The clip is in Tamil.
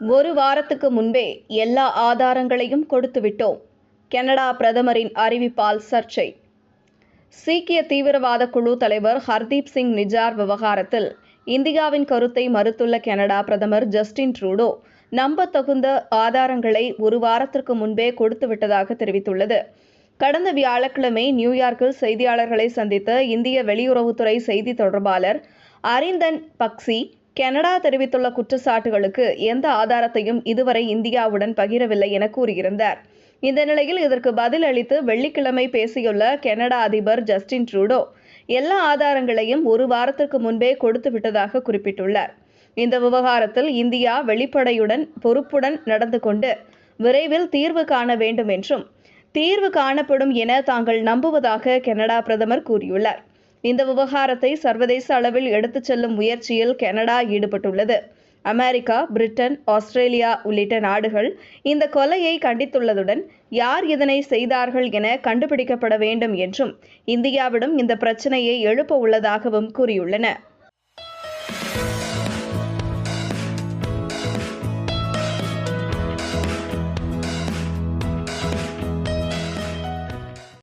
ஒரு வாரத்துக்கு முன்பே எல்லா ஆதாரங்களையும் கொடுத்துவிட்டோம். கனடா பிரதமரின் அறிவிப்பால் சர்ச்சை. சீக்கிய தீவிரவாத குழு தலைவர் ஹர்தீப் சிங் நிஜார் விவகாரத்தில் இந்தியாவின் கருத்தை மறுத்துள்ள கனடா பிரதமர் ஜஸ்டின் ட்ரூடோ நம்பத்தகுந்த ஆதாரங்களை ஒரு வாரத்திற்கு முன்பே கொடுத்துவிட்டதாக தெரிவித்துள்ளது. கடந்த வியாழக்கிழமை நியூயார்க்கில் செய்தியாளர்களை சந்தித்த இந்திய வெளியுறவுத்துறை செய்தி தொடர்பாளர் அரிந்தன் பக்சி கனடா தெரிவித்துள்ள குற்றச்சாட்டுகளுக்கு எந்த ஆதாரத்தையும் இதுவரை இந்தியாவுடன் பகிரவில்லை என கூறியிருந்தார். இந்த நிலையில் இதற்கு பதில் அளித்து வெள்ளிக்கிழமை பேசியுள்ள கனடா அதிபர் ஜஸ்டின் ட்ரூடோ எல்லா ஆதாரங்களையும் ஒரு வாரத்திற்கு முன்பே கொடுத்து விட்டதாக குறிப்பிட்டுள்ளார். இந்த விவகாரத்தில் இந்தியா வெளிப்படையுடன் பொறுப்புடன் நடந்து கொண்டு விரைவில் தீர்வு காண வேண்டும் என்றும் தீர்வு காணப்படும் என தாங்கள் நம்புவதாக கனடா பிரதமர் கூறியுள்ளார். இந்த விவகாரத்தை சர்வதேச அளவில் எடுத்துச் செல்லும் முயற்சியில் கனடா ஈடுபட்டுள்ளது. அமெரிக்கா பிரிட்டன் ஆஸ்திரேலியா உள்ளிட்ட நாடுகள் இந்த கொலையை கண்டித்துள்ளதுடன் யார் இதனை செய்தார்கள் என கண்டுபிடிக்கப்பட வேண்டும் என்றும் இந்தியாவிடம் இந்த பிரச்சனையை எழுப்ப உள்ளதாகவும் கூறியுள்ளன.